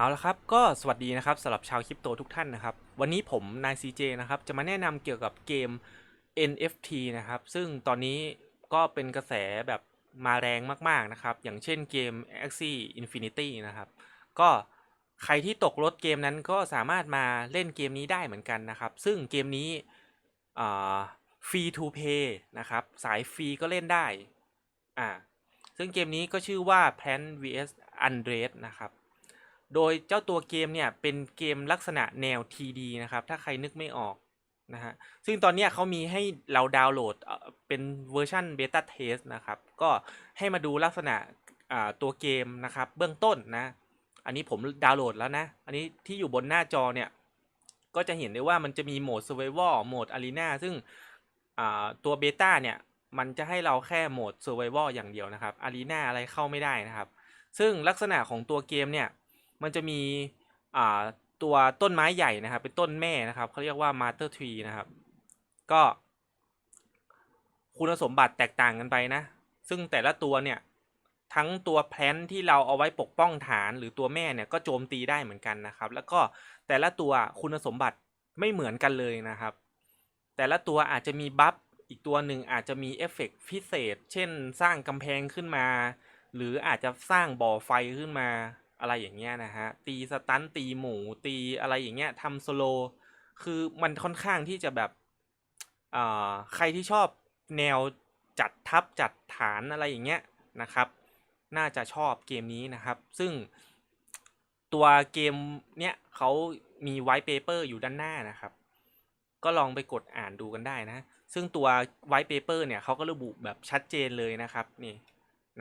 เอาละครับก็สวัสดีนะครับสำหรับชาวคริปโตทุกท่านนะครับ วันนี้ผมนาย CJ นะครับจะมาแนะนำเกี่ยวกับเกม NFT นะครับ ซึ่งตอนนี้ก็เป็นกระแสแบบมาแรงมากๆนะครับ อย่างเช่นเกม Axie Infinity นะครับ ก็ใครที่ตกรถเกมนั้นก็สามารถมาเล่นเกมนี้ได้เหมือนกันนะครับ ซึ่งเกมนี้ฟรีทูเพย์นะครับ สายฟรีก็เล่นได้อ่าซึ่งเกมนี้ก็ชื่อว่า Plan vs Andres นะครับ โดยเจ้าตัวเกมเนี่ยเป็นเกมลักษณะแนว TD นะครับ ถ้าใครนึกไม่ออกนะฮะ ซึ่งตอนนี้เขามีให้เราดาวน์โหลดเป็นเวอร์ชันเบต้าเทสนะครับ ก็ให้มาดูลักษณะตัวเกมนะครับ เบื้องต้นนะ อันนี้ผมดาวน์โหลดแล้วนะ อันนี้ที่อยู่บนหน้าจอเนี่ย ก็จะเห็นได้ว่ามันจะมีโหมด Survival โหมด Arena ซึ่งตัวเบต้าเนี่ย มันจะให้เราแค่โหมด Survival อย่างเดียวนะครับ Arena อะไรเข้าไม่ได้นะครับ ซึ่งลักษณะของตัวเกมเนี่ย มันจะมีอ่าตัวต้นไม้ใหญ่นะครับ เป็นต้นแม่นะครับเขาเรียกว่า Master Tree นะครับ ก็ คุณสมบัติแตกต่างกันไปนะ ซึ่งแต่ละตัวเนี่ย ทั้งตัวแพลนที่เราเอาไว้ปกป้องฐานหรือตัวแม่เนี่ยก็โจมตีได้เหมือนกันนะครับ แล้วก็แต่ละตัวคุณสมบัติไม่เหมือนกันเลยนะครับ แต่ละตัวอาจจะมีบัฟอีกตัวหนึ่งอาจจะมีเอฟเฟกต์พิเศษ เช่น สร้างกำแพงขึ้นมา หรืออาจจะสร้างบ่อไฟขึ้นมา อะไรอย่างเงี้ยนะฮะตีสตันตีหมูตีอะไรอย่างเงี้ยทำสโลคือมันค่อนข้างที่จะแบบอ่าใครที่ชอบแนวจัดทัพจัดฐานอะไรอย่างเงี้ยนะครับ น่าจะชอบเกมนี้นะครับ ซึ่งตัวเกมเนี้ยเขามีไว t ์เปเปอร์อยู่ด้านหน้านะครับ ก็ลองไปกดอ่านดูกันได้นะ ซึ่งตัวไว t ์เปเปอร์เนี่ยเขาก็ระบุแบบชัดเจนเลยนะครับนี่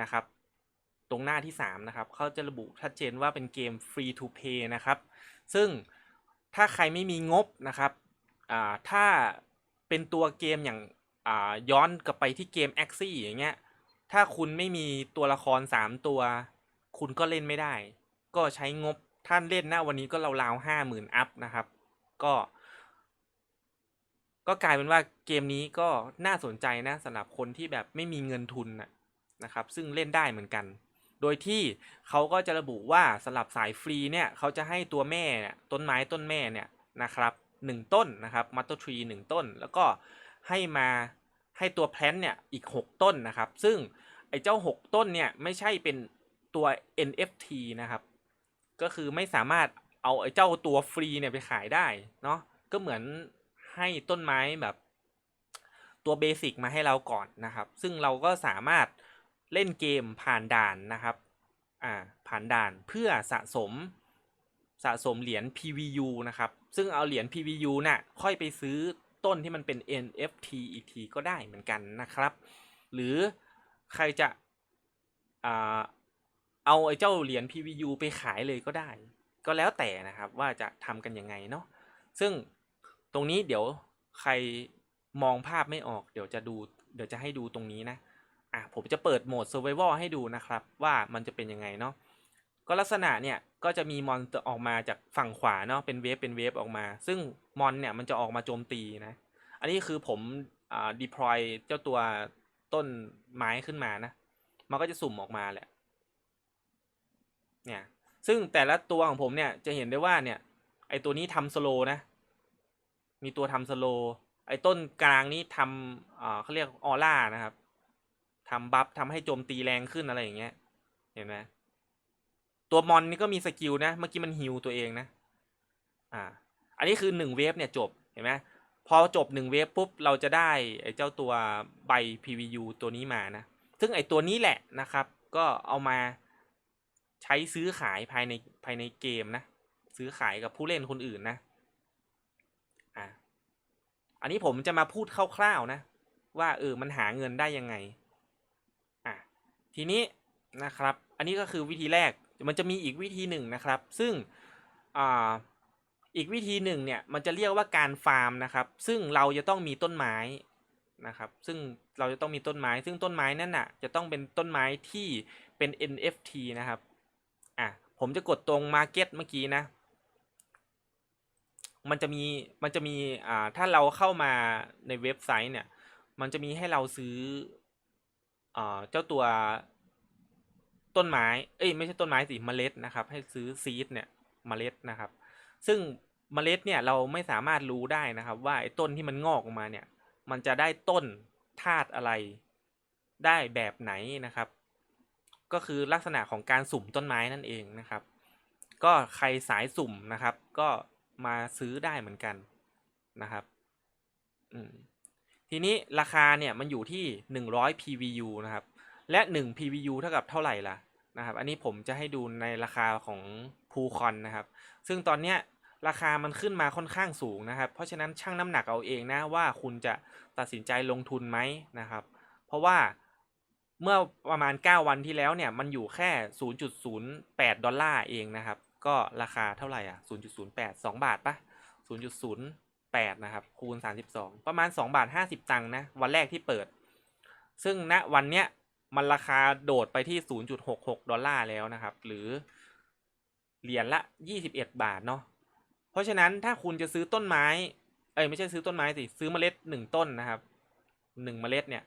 นะครับ ตรงหน้าที่ 3 นะครับเขาจะระบุชัดเจนว่าเป็นเกม free to play นะครับ ซึ่งถ้าใครไม่มีงบนะครับถ้าเป็นตัวเกมอย่างย้อนกลับไปที่เกม Axie อย่างเงี้ย ถ้าคุณไม่มีตัวละคร 3 ตัว คุณก็เล่นไม่ได้ ก็ใช้งบท่านเล่นนะวันนี้ก็ราวๆห้าหมื่นอัพนะครับ ก็ ก็กลายเป็นว่าเกมนี้ก็น่าสนใจนะสำหรับคนที่แบบไม่มีเงินทุนนะครับ ซึ่งเล่นได้เหมือนกัน โดยที่เขาก็จะระบุว่าสำหรับสายฟรีเนี่ยเขาจะให้ตัวแม่เนี่ยต้นไม้ต้นแม่เนี่ยนะครับหนึ่งต้นนะครับมัตเตอร์ทรีหนึ่งต้น แล้วก็ให้มาให้ตัวแพลนเนี่ยอีก 6 ต้นนะครับ ซึ่งไอ้เจ้า 6 ต้นเนี่ยไม่ใช่เป็นตัว NFT นะครับ ก็คือไม่สามารถเอาไอ้เจ้าตัวฟรีเนี่ยไปขายได้เนาะก็เหมือนให้ต้นไม้แบบตัวเบสิกมาให้เราก่อนนะครับ ซึ่งเราก็สามารถ เล่นเกมผ่านด่านนะครับอ่าผ่านด่านเพื่อสะสมสะสมเหรียญ PVU นะครับ ซึ่งเอาเหรียญ PVU น่ะค่อยไปซื้อต้นที่มันเป็น NFT อีกทีก็ได้เหมือนกันนะครับ หรือใครจะอ่าเอาไอ้เจ้าเหรียญ PVU ไปขายเลยก็ได้ ก็แล้วแต่นะครับว่าจะทำกันยังไงเนาะ ซึ่งตรงนี้เดี๋ยวใครมองภาพไม่ออก เดี๋ยวจะดู เดี๋ยวจะให้ดูตรงนี้นะ อะผมจะเปิดโหมด Survival ให้ดูนะครับว่ามันจะเป็นยังไงเนาะก็ลักษณะเนี่ยก็จะมีมอนออกมาจากฝั่งขวาเนาะเป็นเวฟเป็นเวฟออกมา ซึ่งมอนเนี่ยมันจะออกมาโจมตีนะอันนี้คือผมอ่า deploy เจ้าตัวต้นไม้ขึ้นมานะมันก็จะสุ่มออกมาแหละเนี่ยซึ่งแต่ละตัวของผมเนี่ยจะเห็นได้ว่าเนี่ยไอตัวนี้ทำสโลนะ มีตัวทำสโลไอต้นกลางนี้ทำอ่าเขาเรียกออร่านะครับ ทำบัฟทำให้โจมตีแรงขึ้นอะไรอย่างเงี้ย เห็นไหมตัวมอนนี่ก็มีสกิลนะ เมื่อกี้มันฮิวตัวเองนะ อ่า อันนี้คือหนึ่งเวฟเนี่ยจบ เห็นไหมพอจบหนึ่งเวฟปุ๊บเราจะได้ไอ้เจ้าตัวใบ PVU ตัวนี้มานะ ซึ่งไอ้ตัวนี้แหละนะครับ ก็เอามาใช้ซื้อขายภายในภายในเกมนะ ซื้อขายกับผู้เล่นคนอื่นนะ อ่า อันนี้ผมจะมาพูดคร่าวๆนะ ว่าเออมันหาเงินได้ยังไง ทีนี้นะครับ อันนี้ก็คือวิธีแรกมันจะมีอีกวิธีหนึ่งนะครับ ซึ่งออีกวิธีหนึ่งเนี่ยมันจะเรียกว่าการฟาร์มนะครับ ซึ่งเราจะต้องมีต้นไม้นะครับ ซึ่งเราจะต้องมีต้นไม้ ซึ่งต้นไม้นั่นน่ะจะต้องเป็นต้นไม้ที่เป็น NFT นะครับอะผมจะกดตรง Market เมื่อกี้นะ มันจะมีมันจะมีอ่าถ้าเราเข้ามาในเว็บไซต์เนี่ย มันจะมีให้เราซื้อ เจ้าตัวต้นไม้ เอ้ยไม่ใช่ต้นไม้สิเมล็ดนะครับ ให้ซื้อซีดเนี่ยเมล็ดนะครับ ซึ่งเมล็ดเนี่ยเราไม่สามารถรู้ได้นะครับ ว่าไอ้ต้นที่มันงอกออกมาเนี่ย มันจะได้ต้นธาตุอะไร ได้แบบไหนนะครับ ก็คือลักษณะของการสุ่มต้นไม้นั่นเองนะครับ ก็ใครสายสุ่มนะครับ ก็มาซื้อได้เหมือนกันนะครับ อืม ทีนี้ราคาเนี่ยมันอยู่ที่ 100 PVU นะครับ และ 1 PVU เท่ากับเท่าไหร่ล่ะนะครับ อันนี้ผมจะให้ดูในราคาของพูคอนนะครับ ซึ่งตอนเนี้ยราคามันขึ้นมาค่อนข้างสูงนะครับ เพราะฉะนั้นชั่งน้ำหนักเอาเองนะว่าคุณจะตัดสินใจลงทุนไหมนะครับ เพราะว่าเมื่อประมาณ 9 วันที่แล้วเนี่ยมันอยู่แค่ 0.08 ดอลลาร์เองนะครับ ก็ราคาเท่าไหร่อะ 0.08 2 บาทปะ 0.08นะครับ คูณ 32 ประมาณ 2 บาท 50 ตังค์นะ วันแรกที่เปิด ซึ่งณวันเนี้ยมันราคาโดดไปที่ 0.66 ดอลลาร์แล้วนะครับ หรือเหรียญละ 21 บาทเนาะ เพราะฉะนั้นถ้าคุณจะซื้อต้นไม้ เอ้ยไม่ใช่ซื้อต้นไม้สิ ซื้อเมล็ด 1 ต้นนะครับ1เมล็ดเนี่ย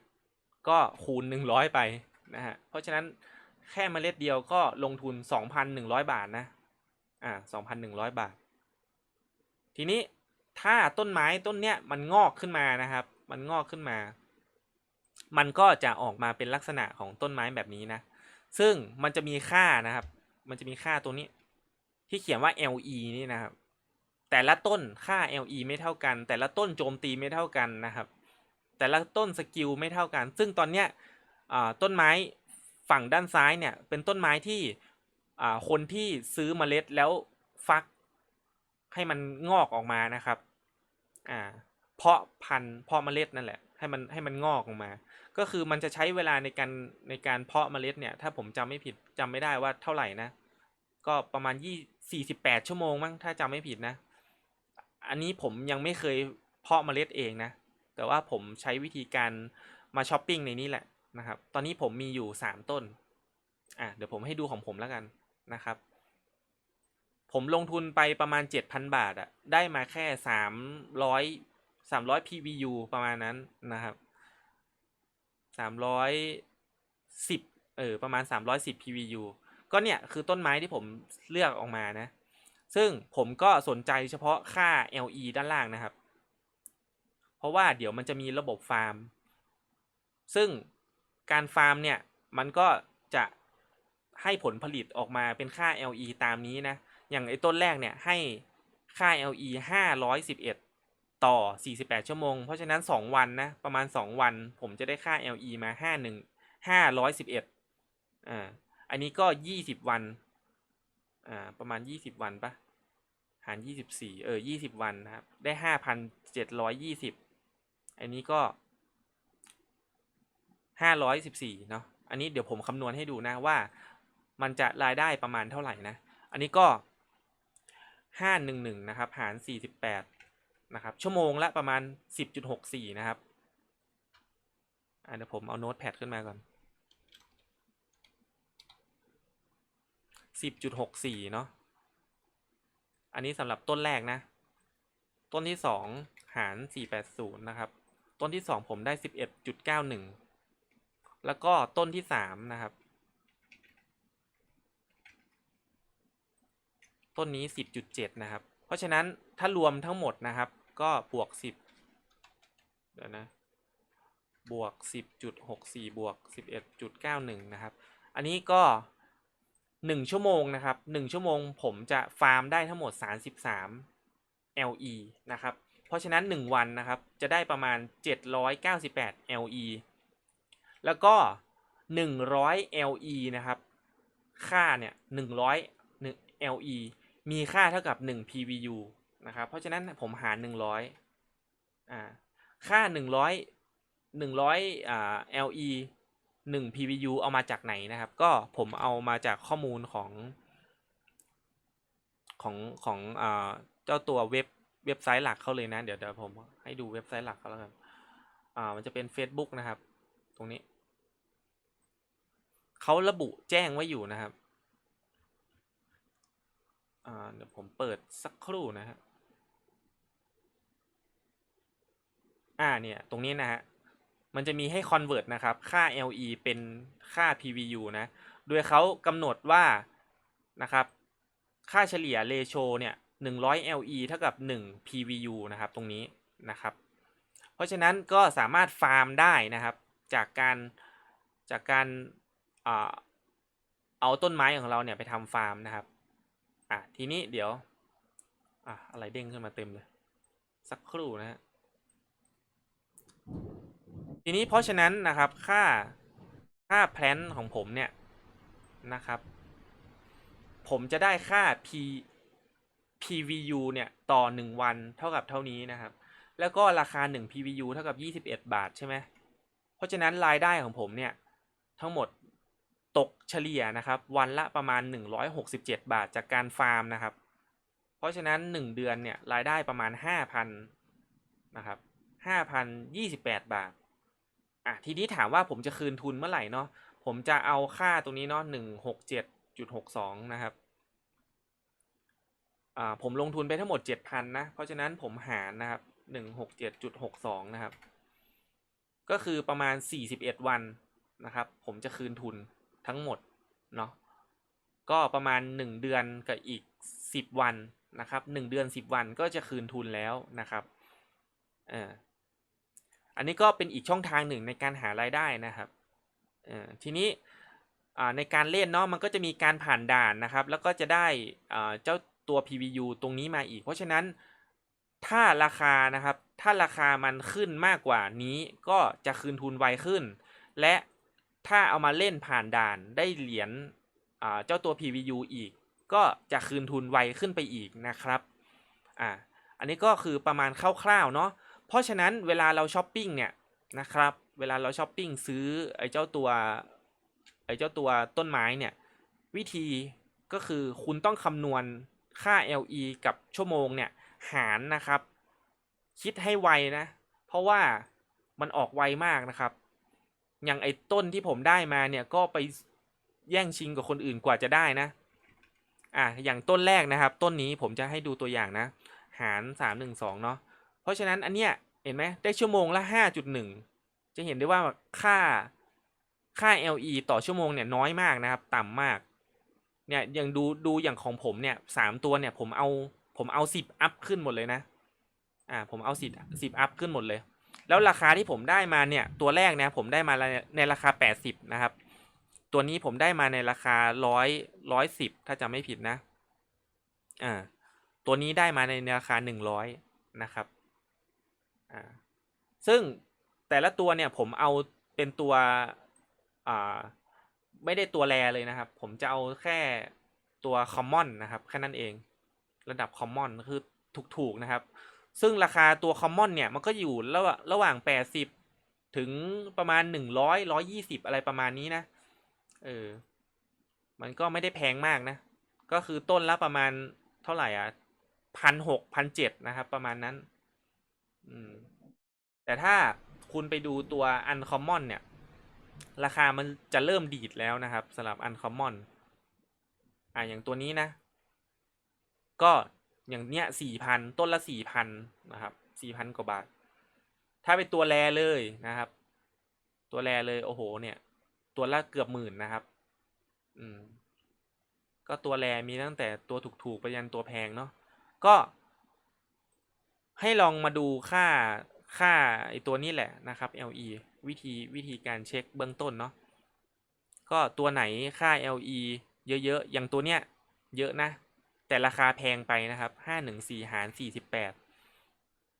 ก็คูณ 100 ไปนะฮะ เพราะฉะนั้นแค่เมล็ดเดียวก็ลงทุน 2,100 บาทนะ อ่า 2,100 บาท ทีนี้ ถ้าต้นไม้ต้นเนี้ยมันงอกขึ้นมานะครับ มันงอกขึ้นมา มันก็จะออกมาเป็นลักษณะของต้นไม้แบบนี้นะ ซึ่งมันจะมีค่านะครับ มันจะมีค่าตัวนี้ ที่เขียนว่า LE นี่นะครับ แต่ละต้นค่า LE ไม่เท่ากัน แต่ละต้นโจมตีไม่เท่ากันนะครับ แต่ละต้นสกิลไม่เท่ากัน ซึ่งตอนเนี้ยต้นไม้ฝั่งด้านซ้ายเนี่ยเป็นต้นไม้ที่คนที่ซื้อเมล็ดแล้วฟัก ให้มันงอกออกมานะครับ อ่า เพาะพันธุ์เพาะเมล็ดนั่นแหละ ให้มันให้มันงอกออกมา ก็คือมันจะใช้เวลาในการในการเพาะเมล็ดเนี่ย ถ้าผมจำไม่ผิดจำไม่ได้ว่าเท่าไหร่นะ ก็ประมาณยี่สี่สิบแปดชั่วโมงมั้งถ้าจำไม่ผิดนะ อันนี้ผมยังไม่เคยเพาะเมล็ดเองนะ แต่ว่าผมใช้วิธีการมาช้อปปิ้งในนี้แหละนะครับ ตอนนี้ผมมีอยู่สามต้น อะเดี๋ยวผมให้ดูของผมแล้วกันนะครับ ผมลงทุนไปประมาณเจ็ดพันบาทอะได้มาแค่สามร้อยสามร้อย PVU ประมาณนั้นนะครับสามร้อยสิบเออประมาณสามร้อยสิบ PVU ก็เนี่ยคือต้นไม้ที่ผมเลือกออกมานะ ซึ่งผมก็สนใจเฉพาะค่า LE ด้านล่างนะครับ เพราะว่าเดี๋ยวมันจะมีระบบฟาร์ม ซึ่งการฟาร์มเนี่ย มันก็จะให้ผลผลิตออกมาเป็นค่า LE ตามนี้นะ อย่างไอ้ต้นแรกเนี่ยให้ค่า LE 511 ต่อ 48 ชั่วโมง เพราะฉะนั้น 2 วันนะ ประมาณ 2 วัน ผมจะได้ค่า LE มา 51 511อ่าอันนี้ก็ 20 วันอ่าประมาณ 20 วันปะหาร 24 เออ 20 วันนะครับ ได้ 5,720 อันนี้ก็ 514 เนาะ อันนี้เดี๋ยวผมคำนวณให้ดูนะว่ามันจะรายได้ประมาณเท่าไหร่นะ อันนี้ก็ ห้าหนึ่งหนึ่งนะครับ หารสี่สิบแปดนะครับ ชั่วโมงละประมาณสิบจุดหกสี่นะครับอ่าเดี๋ยวผมเอาโน้ตแพดขึ้นมาก่อนสิบจุดหกสี่เนาะ อันนี้สำหรับต้นแรกนะ ต้นที่สองหารสี่แปดศูนย์นะครับ ต้นที่สองผมได้สิบเอ็ดจุดเก้าหนึ่งแล้วก็ต้นที่สามนะครับ ต้นนี้ 10.7 นะครับ เพราะฉะนั้นถ้ารวมทั้งหมดนะครับ ก็บวก 10 เดี๋ยวนะ บวก 10.64 บวก 11.91 นะครับ อันนี้ก็ 1 ชั่วโมงนะครับ 1 ชั่วโมงผมจะฟาร์มได้ทั้งหมด 33 LE นะครับ เพราะฉะนั้น 1 วันนะครับ จะได้ประมาณ 798 LE แล้วก็ 100 LE นะครับ ค่าเนี่ย 100 LE มีค่าเท่ากับ 1 PVU นะครับ เพราะฉะนั้นผมหาร 100อ่าค่า 100 100อ่า LE 1 PVU เอามาจากไหนนะครับ ก็ผมเอามาจากข้อมูลของ ของของอ่าเจ้าตัวเว็บเว็บไซต์หลักเขาเลยนะ เดี๋ยวเดี๋ยวผมให้ดูเว็บไซต์หลักเขาแล้วกันอ่ามันจะเป็น Facebook นะครับ ตรงนี้ เขาระบุแจ้งไว้อยู่นะครับ อ่าเดี๋ยวผมเปิดสักครู่นะฮะอ่าเนี่ยตรงนี้นะฮะมันจะมีให้ convert นะครับค่า LE เป็นค่า PVU นะโดยเขากำหนดว่านะครับค่าเฉลี่ยเรโชเนี่ย100 LE เท่ากับ 1 PVU นะครับตรงนี้นะครับ เพราะฉะนั้นก็สามารถฟาร์มได้นะครับจากการจากการเอาต้นไม้ของเราเนี่ยไปทำฟาร์มนะครับ อะทีนี้เดี๋ยว อะอะไรเด้งขึ้นมาเต็มเลย สักครู่นะฮะทีนี้เพราะฉะนั้นนะครับค่าค่าแพลนของผมเนี่ยนะครับ ผมจะได้ค่า P PVU เนี่ยต่อ 1 วันเท่ากับเท่านี้นะครับ แล้วก็ราคา 1 PVU เท่ากับ 21 บาทใช่ไหมเพราะฉะนั้นรายได้ของผมเนี่ยทั้งหมด ตกเฉลี่ยนะครับ วันละประมาณ 167 บาทจากการฟาร์มนะครับ เพราะฉะนั้น 1 เดือนเนี่ยรายได้ประมาณ 5,000นะครับ5,028 บาทอะทีนี้ถามว่าผมจะคืนทุนเมื่อไหร่เนาะผมจะเอาค่าตรงนี้เนาะ167.62 นะครับอ่าผมลงทุนไปทั้งหมด 7,000นะ เพราะฉะนั้นผมหารนะครับ167.62 นะครับ ก็คือประมาณ 41 วันนะครับ ผมจะคืนทุน ทั้งหมดเนาะก็ประมาณ 1 เดือนกับอีก 10 วันนะครับ 1 เดือน 10 วันก็จะคืนทุนแล้วนะครับเอออันนี้ก็เป็นอีกช่องทางหนึ่งในการหารายได้นะครับเออทีนี้อ่าในการเล่นเนาะมันก็จะมีการผ่านด่านนะครับ แล้วก็จะได้อ่าเจ้าตัว PVU ตรงนี้มาอีก เพราะฉะนั้นถ้าราคานะครับ ถ้าราคามันขึ้นมากกว่านี้ก็จะคืนทุนไวขึ้น และ ถ้าเอามาเล่นผ่านด่านได้เหรียญเจ้าตัว PVU อีก ก็จะคืนทุนไวขึ้นไปอีกนะครับอ่าอันนี้ก็คือประมาณคร่าวๆเนาะเพราะฉะนั้นเวลาเราช้อปปิ้งเนี่ยนะครับเวลาเราช้อปปิ้งซื้อไอ้เจ้าตัวไอ้เจ้าตัวต้นไม้เนี่ยวิธีก็คือคุณต้องคำนวณค่า LE กับชั่วโมงเนี่ยหารนะครับ คิดให้ไวนะ เพราะว่ามันออกไวมากนะครับ อย่างไอ้ต้นที่ผมได้มาเนี่ยก็ไปแย่งชิงกับคนอื่นกว่าจะได้นะ อะอย่างต้นแรกนะครับ ต้นนี้ผมจะให้ดูตัวอย่างนะ หารสามหนึ่งสองเนาะเพราะฉะนั้นอันเนี้ยเห็นไหมได้ชั่วโมงละห้าจุดหนึ่งจะเห็นได้ว่าค่าค่า LE ต่อชั่วโมงเนี่ยน้อยมากนะครับ ต่ำมาก เนี่ยอย่างดูดูอย่างของผมเนี่ยสามตัวเนี่ยผมเอาผมเอาสิบอัพขึ้นหมดเลยนะ อ่าผมเอาสิบสิบอัพขึ้นหมดเลย แล้วราคาที่ผมได้มาเนี่ยตัวแรกเนี่ยผมได้มาในราคาแปดสิบนะครับ ตัวนี้ผมได้มาในราคาร้อยร้อยสิบถ้าจำไม่ผิดนะอ่าตัวนี้ได้มาในราคาหนึ่งร้อยนะครับอ่าซึ่งแต่ละตัวเนี่ยผมเอาเป็นตัวอ่าไม่ได้ตัวแรเลยนะครับ ผมจะเอาแค่ตัวคอมมอนนะครับแค่นั้นเอง ระดับคอมมอนคือถูกๆนะครับ ซึ่งราคาตัวคอมมอนเนี่ยมันก็อยู่ระหว่างระหว่างแปดสิบถึงประมาณหนึ่งร้อยร้อยี่สิบอะไรประมาณนี้นะ เออ มันก็ไม่ได้แพงมากนะ ก็คือต้นละประมาณเท่าไหร่อะพันหกพันเจ็ดนะครับ ประมาณนั้น อืม แต่ถ้าคุณไปดูตัว Uncommon เนี่ย ราคามันจะเริ่มดีดแล้วนะครับสำหรับ Uncommon อ่าอย่างตัวนี้นะ ก็ อย่างเนี้ยสี่พันต้นละสี่พันนะครับสี่พันกว่าบาท ถ้าเป็นตัวแรเลยนะครับ ตัวแรเลยโอ้โห เนี่ย ตัวละเกือบหมื่นนะครับ อืม ก็ตัวแรมีตั้งแต่ตัวถูกๆไปยันตัวแพงเนาะก็ ให้ลองมาดูค่าค่าไอตัวนี้แหละนะครับ LE วิธีวิธีการเช็คเบื้องต้นเนาะก็ตัวไหนค่า LE เยอะๆอย่างตัวเนี้ยเยอะนะ แต่ราคาแพงไปนะครับห้าหนึ่งสี่หารสี่สิบแปด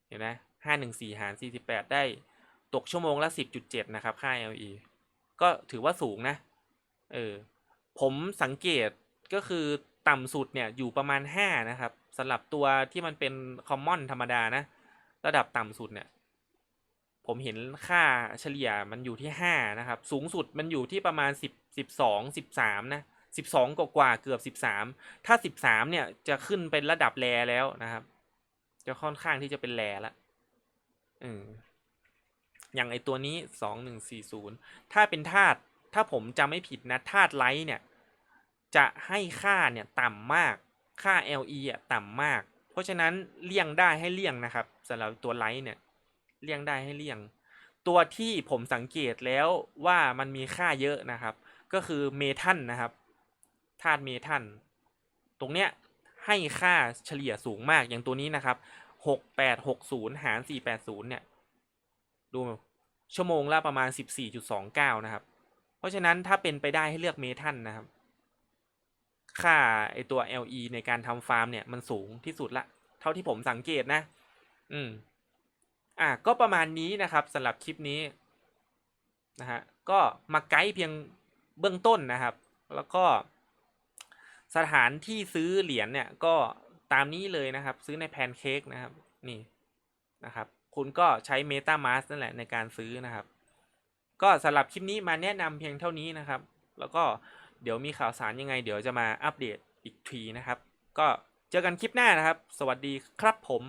เห็นไหมห้าหนึ่งสี่หารสี่สิบแปดได้ตกชั่วโมงละสิบจุดเจ็ดนะครับ ค่า LE ก็ถือว่าสูงนะ เออ ผมสังเกตก็คือต่ำสุดเนี่ยอยู่ประมาณห้านะครับสำหรับตัวที่มันเป็นคอมมอนธรรมดานะ ระดับต่ำสุดเนี่ย ผมเห็นค่าเฉลี่ยมันอยู่ที่ห้านะครับ สูงสุดมันอยู่ที่ประมาณสิบสิบสองสิบสามนะ สิบสองกว่าเกือบสิบสามถ้าสิบสามเนี่ยจะขึ้นเป็นระดับแรแล้วนะครับ จะค่อนข้างที่จะเป็นแรละอืมอย่างไอตัวนี้สองหนึ่งสี่ศูนย์ถ้าเป็นธาตุถ้าผมจำไม่ผิดนะธาตุไลท์เนี่ย จะให้ค่าเนี่ยต่ำมากค่า LE อะต่ำมาก เพราะฉะนั้นเลี่ยงได้ให้เลี่ยงนะครับสำหรับตัวไลท์เนี่ยเลี่ยงได้ให้เลี่ยง ตัวที่ผมสังเกตแล้วว่ามันมีค่าเยอะนะครับ ก็คือเมทัลนะครับ ธาตุเมทัลตรงเนี้ยให้ค่าเฉลี่ยสูงมากอย่างตัวนี้นะครับหกแปดหกศูนย์หารสี่แปดศูนย์เนี่ย ดู ชั่วโมงละประมาณสิบสี่จุดสองเก้านะครับ เพราะฉะนั้นถ้าเป็นไปได้ให้เลือกเมทัลนะครับ ค่าไอตัว LE ในการทำฟาร์มเนี่ยมันสูงที่สุดละ เท่าที่ผมสังเกตนะ อืม อะก็ประมาณนี้นะครับสำหรับคลิปนี้นะฮะก็มาไกด์เพียงเบื้องต้นนะครับ แล้วก็ สถานที่ซื้อเหรียญเนี่ยก็ตามนี้เลยนะครับ ซื้อในแพนเค้กนะครับนี่นะครับ คุณก็ใช้ MetaMask นั่นแหละในการซื้อนะครับ ก็สำหรับคลิปนี้มาแนะนำเพียงเท่านี้นะครับ แล้วก็เดี๋ยวมีข่าวสารยังไง เดี๋ยวจะมาอัปเดตอีกทีนะครับ ก็เจอกันคลิปหน้านะครับ สวัสดีครับผม